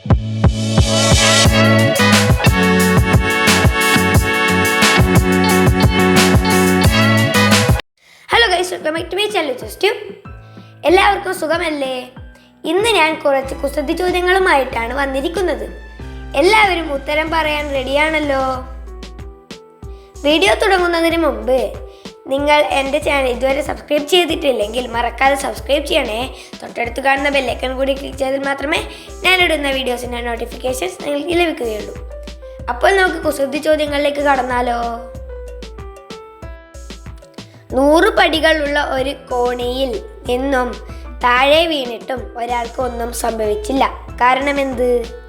Hello guys welcome back to my channel just എല്ലാവർക്കും സുഖമല്ലേ? ഇന്ന് ഞാൻ കുറച്ച് കുസൃതി ചോദ്യങ്ങളുമായിട്ടാണ് വന്നിരിക്കുന്നത്. എല്ലാവരും ഉത്തരം പറയാൻ റെഡിയാണല്ലോ വീഡിയോ തുടങ്ങുന്നതിന് മുമ്പ് നിങ്ങൾ എന്റെ ചാനൽ ഇതുവരെ സബ്സ്ക്രൈബ് ചെയ്തിട്ടില്ലെങ്കിൽ മറക്കാതെ സബ്സ്ക്രൈബ് ചെയ്യണേ. തൊട്ടടുത്ത് കാണുന്ന ബെല്ലൈക്കൺ കൂടി ക്ലിക്ക് ചെയ്താൽ മാത്രമേ ഞാനിടുന്ന വീഡിയോസിന്റെ നോട്ടിഫിക്കേഷൻസ് നിങ്ങൾക്ക് ലഭിക്കുകയുള്ളൂ. അപ്പോൾ നമുക്ക് കുസൃതി ചോദ്യങ്ങളിലേക്ക് കടന്നാലോ? നൂറ് പടികളുള്ള ഒരു കോണിയിൽ നിന്നും താഴെ വീണിട്ടും ഒരാൾക്ക് ഒന്നും സംഭവിച്ചില്ല. കാരണം എന്ത്?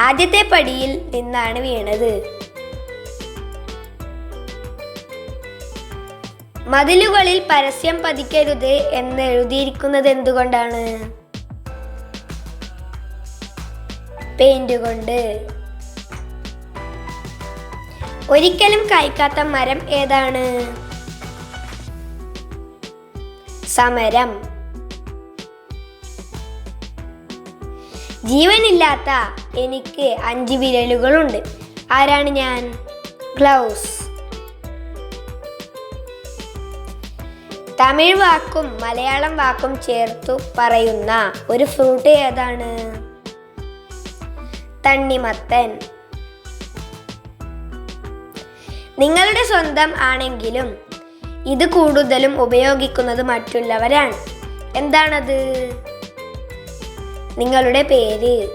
ആദ്യത്തെ പടിയിൽ നിന്നാണ് വീണത്. മതിലുകളിൽ പരസ്യം പതിക്കരുത് എന്ന് എഴുതിയിരിക്കുന്നത് എന്തുകൊണ്ടാണ് പെയിന്റ് കൊണ്ട് ഒരിക്കലും കായ്ക്കാത്ത മരം ഏതാണ്? സമരം. ജീവനില്ലാത്ത എനിക്ക് അഞ്ച് വിരലുകളുണ്ട്. ആരാണ് ഞാൻ? ഗ്ലൗസ്. തമിഴ് വാക്കും മലയാളം വാക്കും ചേർത്തു പറയുന്ന ഒരു ഫ്രൂട്ട് ഏതാണ്? തണ്ണിമത്തൻ. നിങ്ങളുടെ സ്വന്തം ആണെങ്കിലും ഇത് കൂടുതലും ഉപയോഗിക്കുന്നത് മറ്റുള്ളവരാണ്. എന്താണത്? നിങ്ങളുടെ പേര്.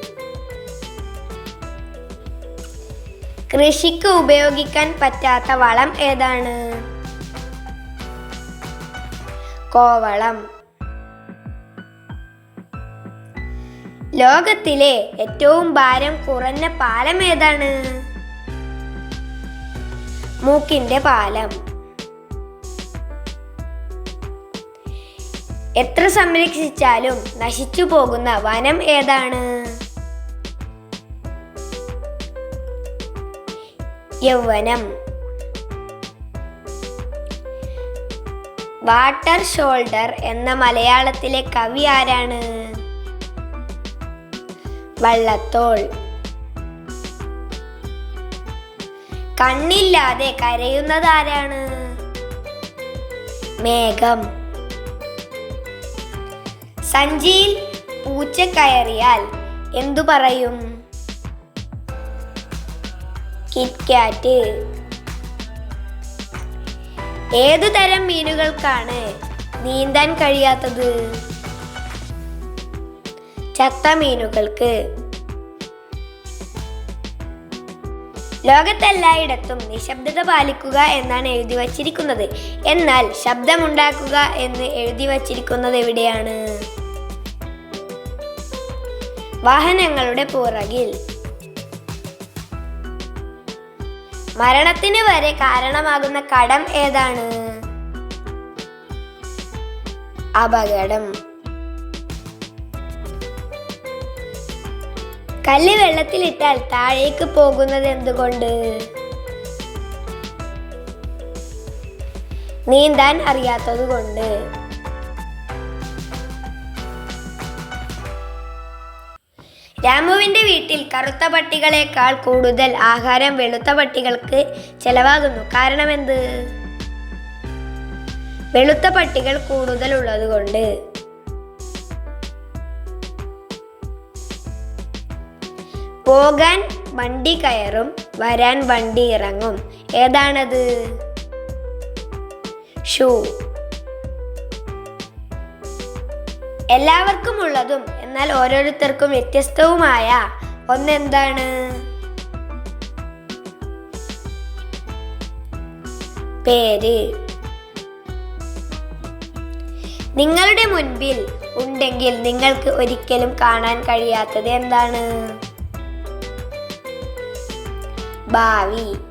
കൃഷിക്ക് ഉപയോഗിക്കാൻ പറ്റാത്ത വളം ഏതാണ്? കോവളം. ലോകത്തിലെ ഏറ്റവും ഭാരം കുറഞ്ഞ പാലം ഏതാണ്? മൂക്കിന്റെ പാലം. എത്ര സംരക്ഷിച്ചാലും നശിച്ചു പോകുന്ന വനം ഏതാണ്? യൗവനം. വാട്ടർ ഷോൾഡർ എന്ന മലയാളത്തിലെ കവി ആരാണ്? വള്ളത്തോൾ. കണ്ണില്ലാതെ കരയുന്നത് ആരാണ്? മേഘം. സഞ്ചിയിൽ പൂച്ച കയറിയാൽ എന്തു പറയും? കിറ്റ്കാറ്റ്. ഏതു തരം മീനുകൾക്കാണ് നീന്താൻ കഴിയാത്തത്? ചത്ത മീനുകൾക്ക്. ലോകത്തെല്ലായിടത്തും നിശബ്ദത പാലിക്കുക എന്നാണ് എഴുതി വച്ചിരിക്കുന്നത്. എന്നാൽ ശബ്ദമുണ്ടാക്കുക എന്ന് എഴുതി വച്ചിരിക്കുന്നത് എവിടെയാണ്? വാഹനങ്ങളുടെ പുറകിൽ. മരണത്തിന് വരെ കാരണമാകുന്ന കടം ഏതാണ്? അപകടം. കല്ല് വെള്ളത്തിലിട്ടാൽ താഴേക്ക് പോകുന്നത് എന്തുകൊണ്ട്? നീന്താൻ അറിയാത്തത് കൊണ്ട് രാമുവിന്റെ വീട്ടിൽ കറുത്ത പട്ടികളെക്കാൾ കൂടുതൽ ആഹാരം വെളുത്ത പട്ടികൾക്ക് ചെലവാകുന്നു. കാരണമെന്ത്? വെളുത്ത പട്ടികൾ കൂടുതൽ ഉള്ളതുകൊണ്ട്. പോകാൻ വണ്ടി കയറും വരാൻ വണ്ടി ഇറങ്ങും. ഏതാണത്? ഷൂ. എല്ലാവർക്കും ഉള്ളതും എന്നാൽ ഓരോരുത്തർക്കും വ്യത്യസ്തവുമായ ഒന്നെന്താണ്? പേര്. നിങ്ങളുടെ മുൻപിൽ ഉണ്ടെങ്കിൽ നിങ്ങൾക്ക് ഒരിക്കലും കാണാൻ കഴിയാത്തത് എന്താണ്? ഭാവി.